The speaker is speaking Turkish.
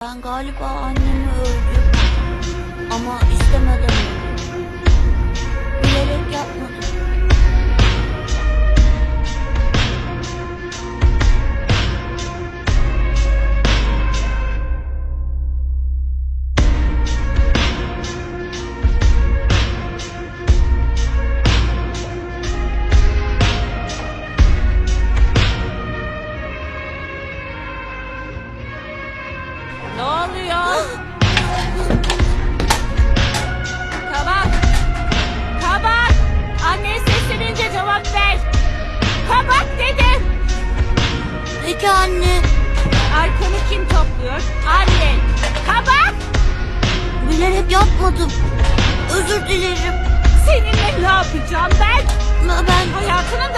Ben galiba annemi öldüm. Ne oluyor? Kabak! Kabak! Annen seslenince cevap ver. Kabak dedim. Peki anne. Arkanı kim topluyor? Annen. Kabak! Bilerek yapmadım. Özür dilerim. Seninle ne yapacağım ben? Ben Hayatının dayağını